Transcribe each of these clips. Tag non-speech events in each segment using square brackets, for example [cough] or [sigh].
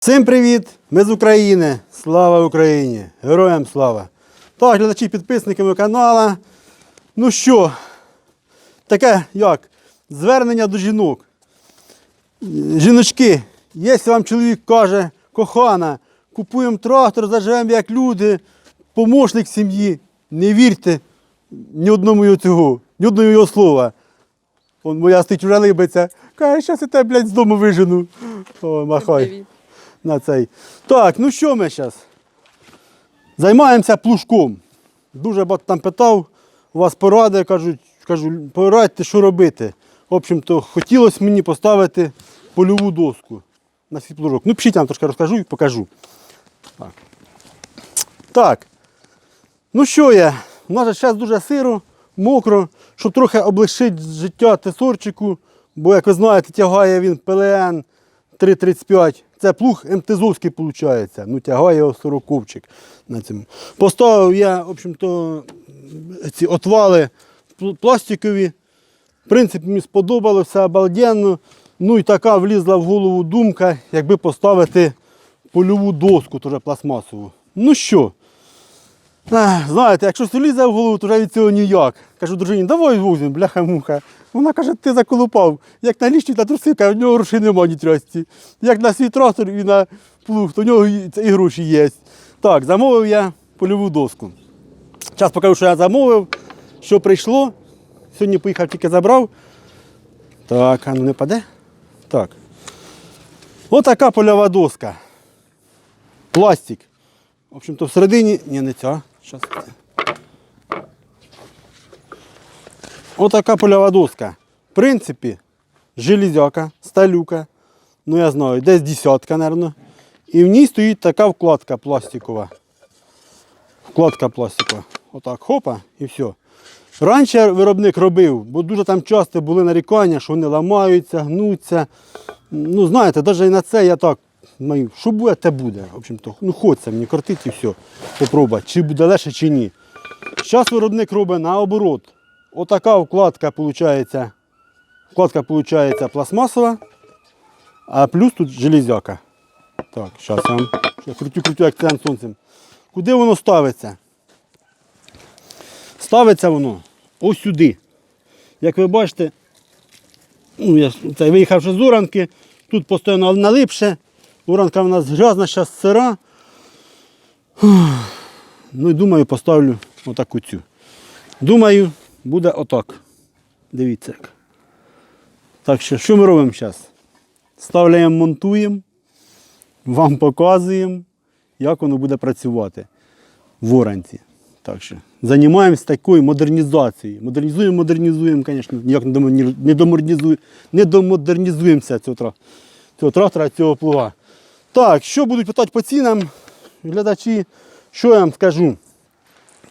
Всім привіт! Ми з України. Слава Україні! Героям слава! Так, глядачі, підписники мого каналу. Ну що, таке як? Звернення до жінок. Жіночки, якщо вам чоловік каже, кохана, купуємо трактор, заживемо як люди, помощник сім'ї, не вірте ні одному його цього, ні одного його слова. Он моя стоїть вже либиться. Каже, зараз я тебе, блядь, з дому вижену. О, махай на цей. Так, ну що ми зараз? Займаємося плужком. Дуже багато там питав, у вас поради, кажуть, кажу, порадьте, що робити. В общем-то, хотілося мені поставити польову доску на свій плужок. Ну, пишіть, я вам трошки розкажу і покажу. Так. так. Ну що я? У нас зараз дуже сиро, мокро, щоб трохи облегшити життя тесорчику, бо, як ви знаєте, тягає він ПЛН 335. Це плуг МТЗовський виходить. Ну, тягає його сороковчик на цьому. Поставив я, в общем-то, ці отвали пластикові. В принципі, мені сподобалося обалденно. Ну і така влізла в голову думка, якби поставити польову доску, теж пластмасову. Ну що? Знаєте, якщо лізе в голову, то вже від цього ніяк. Кажу дружині, давай візьмемо, бляха-муха. Вона каже, ти заколупав. Як на лічні та трусика, в нього грошей немає ні трості. Як на свій трактор і на плуг, то в нього і і гроші є. Так, замовив я польову доску. Зараз покажу, що я замовив, що прийшло. Сьогодні поїхав, тільки забрав. Так, а ну не паде. Так. Отака польова доска. Пластик. В общем-то, всередині. Ні, не ця. Щас. Отака польова доска. В принципі, железяка, сталюка. Ну, я знаю, десь десятка, мабуть. І в ній стоїть така вкладка пластикова. Вкладка пластикова. Отак, хопа, і все. Раніше виробник робив, бо дуже там часто були нарікання, що вони ламаються, гнуться. Ну, знаєте, навіть і на це я так, маю, що буде, те буде. В общем-то, ну хочеться мені крутити і все. Попробувати, чи буде легше, чи ні. Зараз виробник робить наоборот. Отака вкладка виходить, вкладка виходить пластмасова, а плюс тут железяка. Так, зараз я вам крутю, крутю акцент сонцем. Куди воно ставиться? Ставиться воно ось сюди. Як ви бачите, ну, я це, виїхавши з уранки, тут постійно налипше. Уранка в нас грязна, зараз сира. Ну і думаю, поставлю отаку цю. Думаю, буде отак. Дивіться як. Так що, що ми робимо зараз? Ставляємо, монтуємо, вам показуємо, як воно буде працювати в оранці. Так що, займаємося такою модернізацією. Модернізуємо, модернізуємо, звісно, ніяк не домодернізуємо, не домодернізуємося цього, цього трактора, цього плуга. Так, що будуть питати по цінам, глядачі, що я вам скажу?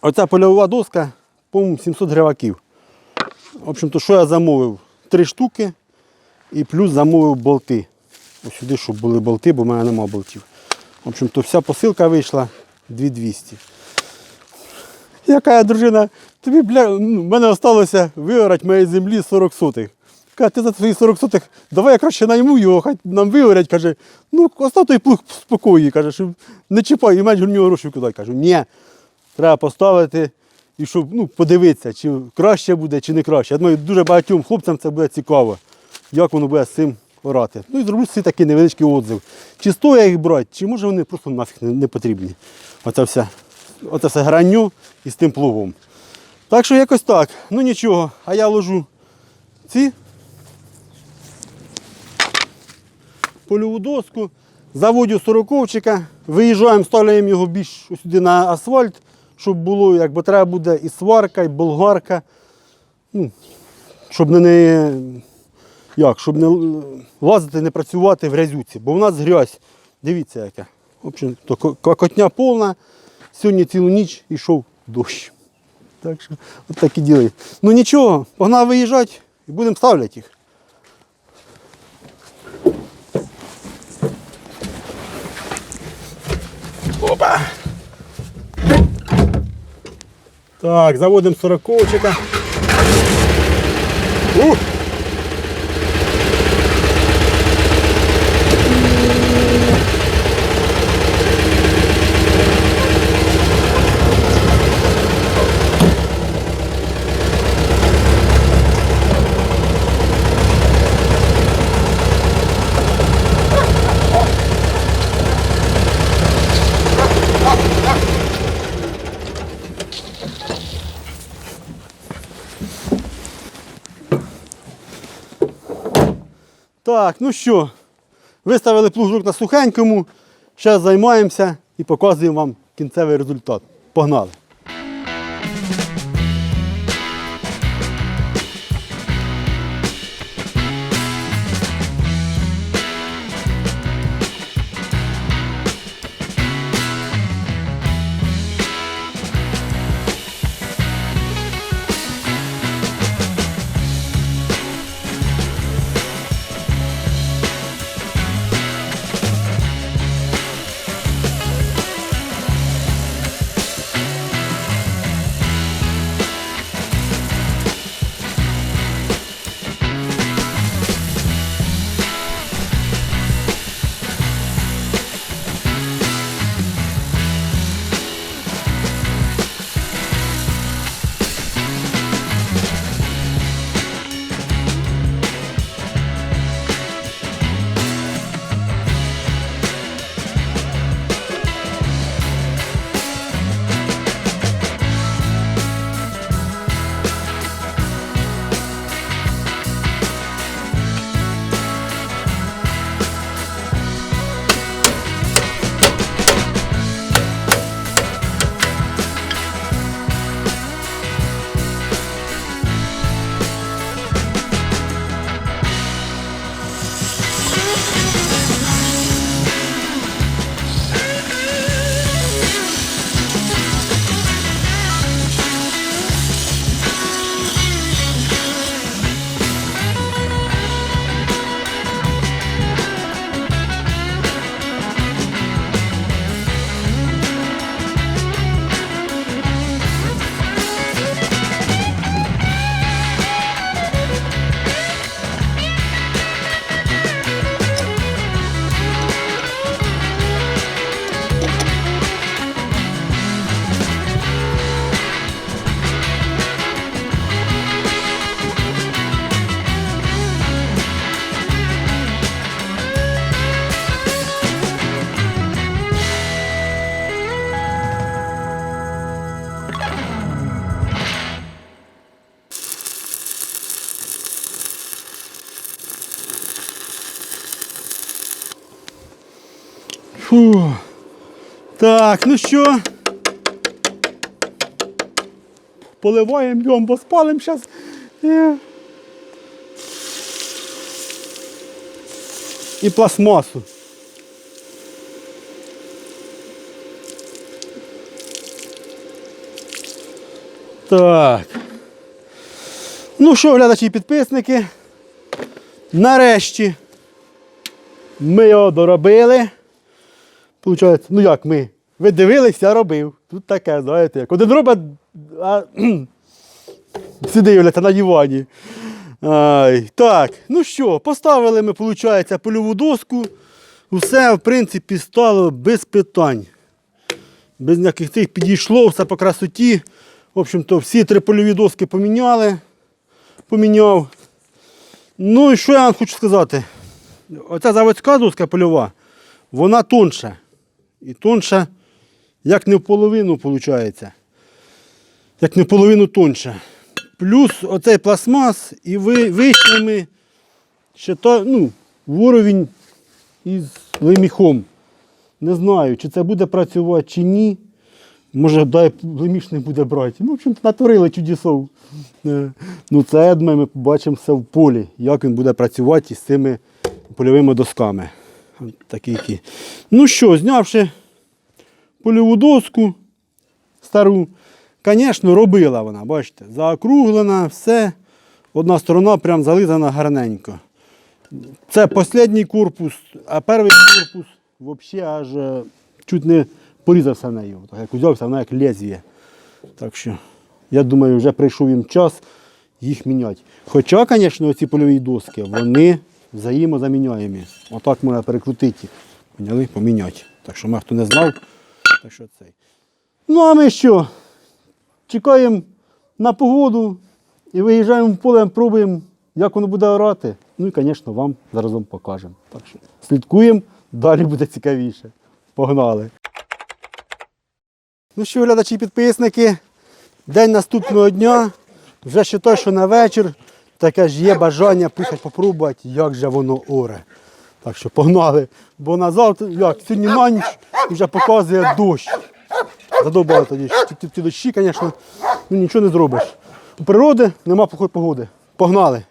Оця польова доска, по-моєму, 700 гриваків. В общем-то, що я замовив? Три штуки і плюс замовив болти. Ось сюди, щоб були болти, бо в мене немає болтів. В общем-то, вся посилка вийшла 2200. Яка я дружина, тобі бля, ну, в мене залишилося виорати моєї землі 40 сотих. Каже, ти за свої 40 сотих, давай я краще найму його, хай нам виорять, каже, ну остав той плуг в спокої, каже, що не чіпай, і менш нього грошей куди. Кажу, ні, треба поставити і щоб ну, подивитися, чи краще буде, чи не краще. Я думаю, дуже багатьом хлопцям це буде цікаво, як воно буде з цим орати. Ну і зроблю свій такий невеличкий отзив. Чи стоїть їх брати, чи може вони просто нафіг не, не потрібні. Оце все, оце все гранню із тим плугом. Так що якось так. Ну нічого, а я ложу ці польову доску, заводю сороковчика, виїжджаємо, ставляємо його більш сюди на асфальт, щоб було, як бо треба буде і сварка, і болгарка. Ну, щоб не, як, щоб не лазити, не працювати в грязюці, бо в нас грязь. Дивіться яка. В общем, то ко- кокотня повна. Сьогодні цілу ніч йшов дощ. Так що от так і діли. Ну нічого, погнав виїжджати і будемо ставляти їх. Опа. Так, заводимо сороковчика. Ух! Так, ну що, виставили плужок на сухенькому. Зараз займаємося і показуємо вам кінцевий результат. Погнали! Так, ну що? Поливаємо бьом, бо спалимо зараз. І пластмасу. Так. Ну що, глядачі і підписники? Нарешті ми його доробили. Получається, ну як ми? Ви дивилися, я робив. Тут таке, знаєте, як один робить, а кхм, всі дивляться на дивані. Ай, так, ну що, поставили ми, виходить, польову доску. Усе, в принципі, стало без питань. Без ніяких тих підійшло, все по красоті. В общем-то, всі три польові доски поміняли. Поміняв. Ну і що я вам хочу сказати? Оця заводська доска польова, вона тонша. І тонша, як не в половину, виходить. Як не в половину тонша. Плюс оцей пластмас, і ви, вийшли ми ще та, ну, в уровень із леміхом. Не знаю, чи це буде працювати, чи ні. Може, дай леміш не буде брати. Ну, в общем, натворили чудесов. Е, Ну, це ми побачимо все в полі, як він буде працювати із цими польовими досками. Такі. Ну що, знявши польову доску стару, звісно, робила вона, бачите, заокруглена, все. Одна сторона прям зализана гарненько. Це останній корпус, а перший корпус взагалі аж е, чуть не порізався нею. Так як узявся, вона як лезвіє. Так що, я думаю, вже прийшов їм час їх міняти. Хоча, звісно, ці польові доски, вони взаємозаміняємі. Отак можна перекрутити. Поняли? Поміняти. Так що, ми хто не знав, так що цей. Ну, а ми що? Чекаємо на погоду і виїжджаємо в поле, пробуємо, як воно буде орати. Ну і, звісно, вам заразом покажемо. Так що слідкуємо, далі буде цікавіше. Погнали! Ну що, глядачі і підписники, день наступного дня. Вже ще той, що на вечір. Таке ж є бажання поїхати попробувати, як же воно оре. Так що погнали. Бо на завтра, як сьогодні на ніч вже показує дощ. Задобали тоді. Ті, дощі, звісно, ну нічого не зробиш. У природи нема погоди. Погнали.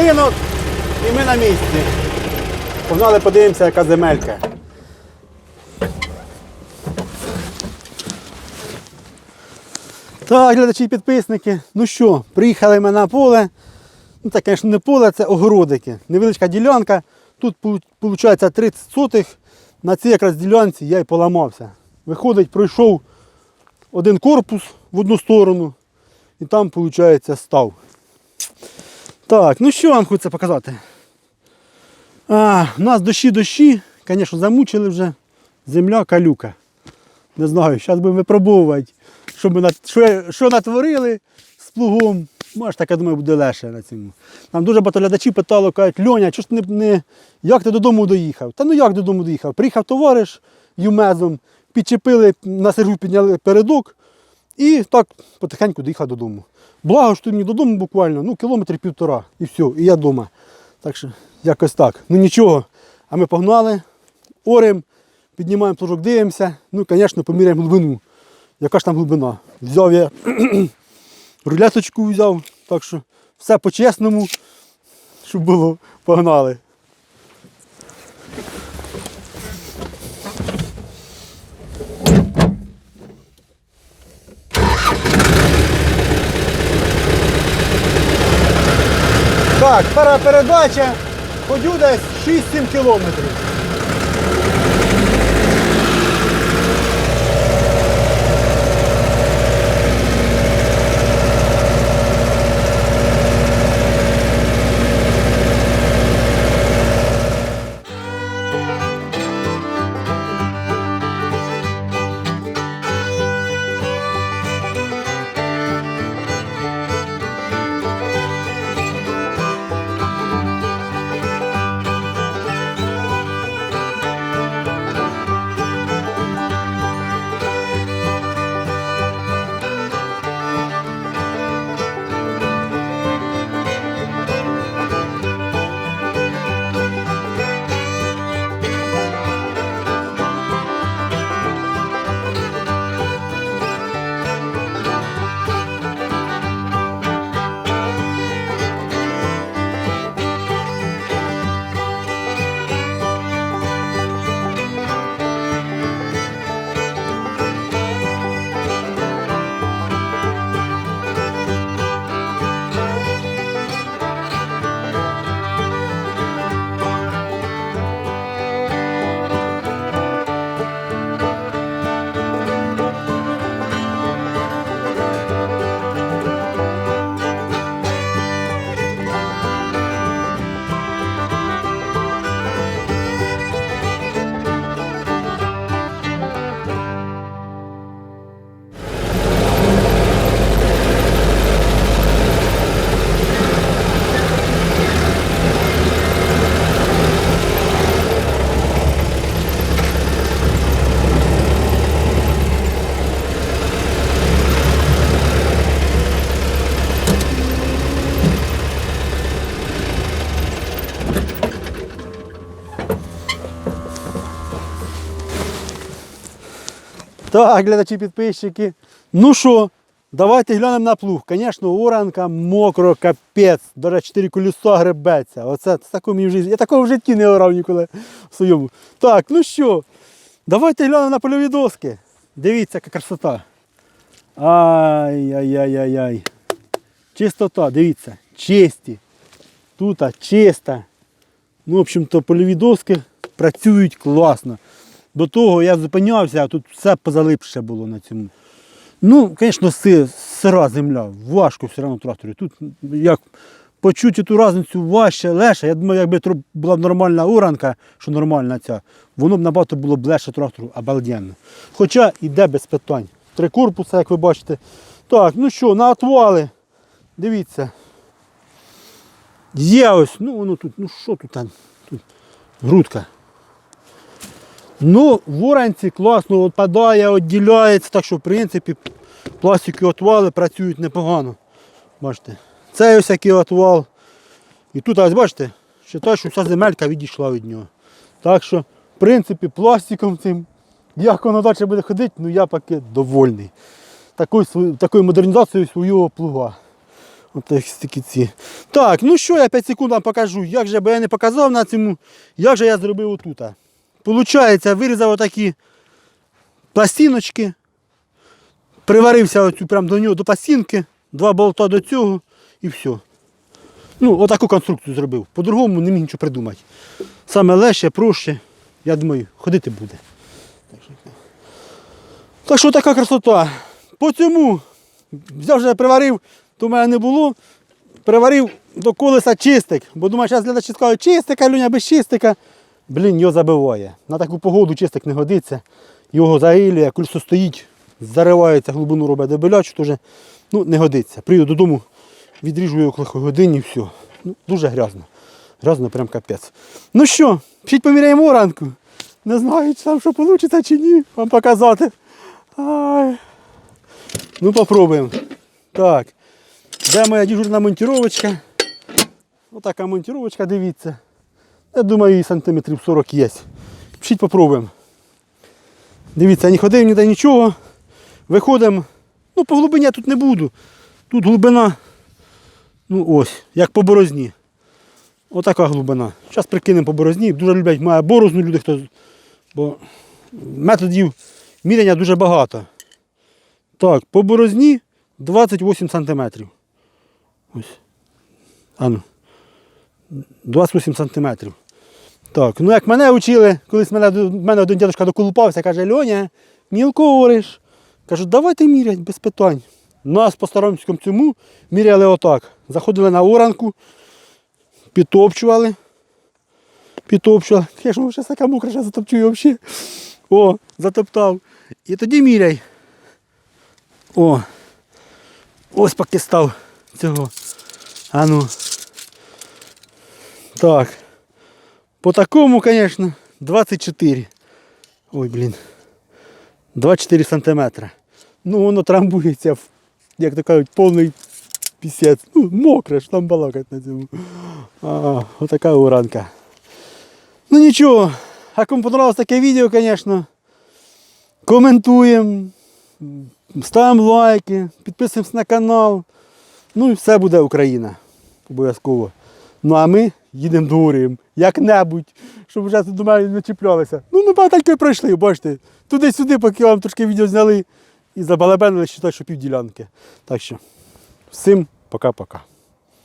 Хвилинок і ми на місці. Погнали, подивимося, яка земелька. Так, глядачі і підписники. Ну що, приїхали ми на поле. Ну, це, звісно, не поле, це огородики. Невеличка ділянка. Тут виходить 30 сотих. На цій якраз ділянці я й поламався. Виходить, пройшов один корпус в одну сторону. І там, виходить, став. Так, ну що вам хочеться показати? А, у нас дощі дощі, звісно, замучили вже. Земля калюка. Не знаю, зараз будемо випробовувати, що, ми, що, що натворили з плугом. Може, так, я думаю, буде легше на цьому. Нам дуже багато глядачів питало, кажуть, Льоня, чого ж ти не, не, як ти додому доїхав? Та ну як додому доїхав? Приїхав товариш юмезом, підчепили, на сержу підняли передок і так потихеньку доїхав додому. Благо, що мені додому буквально ну, кілометрів півтора і все, і я вдома. Так що якось так. Ну нічого. А ми погнали, орем, піднімаємо плужок, дивимося. Ну, звісно, поміряємо глибину. Яка ж там глибина? Взяв я [clears throat] рулеточку взяв, так що все по-чесному, щоб було, погнали. Так, пара передача, ходю десь 6-7 кілометрів. Так, глядачі підписчики. Ну що, давайте глянемо на плуг. Звісно, оранка мокро, капець. До 4 колеса гребеться. Оце це такого мені в житті. Я такого в житті не орав ніколи в своєму. Так, ну що, давайте глянемо на польові доски. Дивіться, яка красота. Ай-яй-яй-яй-яй. Чистота, дивіться, чисті. Тут чиста. Ну, в общем-то, польові доски працюють класно. До того я зупинявся, а тут все позалипше було на цьому. Ну, звісно, сира земля, важко все одно тракторі. Тут як почути ту різницю важче, легше. Я думаю, якби була б нормальна уранка, що нормальна ця, воно б набагато було б легше трактору, обалденно. Хоча йде без питань. Три корпуси, як ви бачите. Так, ну що, на отвали. Дивіться. Є ось, ну воно тут, ну що тут там? Тут грудка. Ну, в оранці класно відпадає, відділяється, так що в принципі пластикові отвали працюють непогано. Бачите. Це ось який отвал. І тут, ось бачите, вважаю, що вся земелька відійшла від нього. Так що, в принципі, пластиком цим, як воно далі буде ходити, ну я поки довольний. Такою, такою модернізацією свого плуга. Ось ці. Так, ну що, я 5 секунд вам покажу, як же, бо я не показав на цьому, як же я зробив отут. Получається, вирізав отакі пластиночки, приварився оцю прямо до нього до пластинки, два болта до цього і все. Ну, отаку конструкцію зробив. По-другому не міг нічого придумати. Саме легше, проще, я думаю, ходити буде. Так що така красота. По цьому взяв вже приварив, то в мене не було. Приварив до колеса чистик. Бо думаю, зараз глядачі скажуть, чистика, люня без чистика. Блін, його забиває. На таку погоду чистик не годиться. Його заилює, кольцо стоїть, заривається, глибину робить дебелячу, теж ну, не годиться. Прийду додому, відріжу його коли годині і все. Ну, дуже грязно. Грязно прям капець. Ну що, пішіть поміряємо ранку. Не знаю, чи там що вийде чи ні, вам показати. Ай. Ну попробуємо. Так. Де моя дежурна монтировочка? Отака монтировочка, дивіться. Я думаю, її сантиметрів 40 є. Пішіть попробуємо. Дивіться, я не ходив ніде нічого. Виходимо. Ну, по глибині я тут не буду. Тут глибина, ну ось, як по борозні. Отака глибина. Зараз прикинемо по борозні. Дуже люблять має борозну люди, хто. Бо методів міряння дуже багато. Так, по борозні 28 сантиметрів. Ось. Ану. 28 сантиметрів. Так, ну як мене вчили, колись мене, мене один дядушка доколупався, каже, Льоня, мілко ориш. Кажу, давайте мірять без питань. Нас по старомському цьому міряли отак. Заходили на оранку, підтопчували. Підтопчували. [laughs] Я ж ще така мокра, що затопчу її взагалі. О, затоптав. І тоді міряй. О. Ось поки став цього. А ну. Так. По такому, звісно, 24. Ой, блін. 24 сантиметра. Ну, воно трамбується, в, як то кажуть, повний пісець. Ну, мокре, ж там балакать на цьому. А, отака уранка. Ну нічого, а кому понравилось таке відео, звісно, коментуємо, ставимо лайки, підписуємося на канал. Ну і все буде Україна. Обов'язково. Ну а ми їдемо до Урієм. Як-небудь, щоб вже до мене не чіплялися. Ну ми батальки пройшли, бачите. Туди-сюди, поки вам трошки відео зняли і забалабенили, що що півділянки. Так що, всім пока-пока.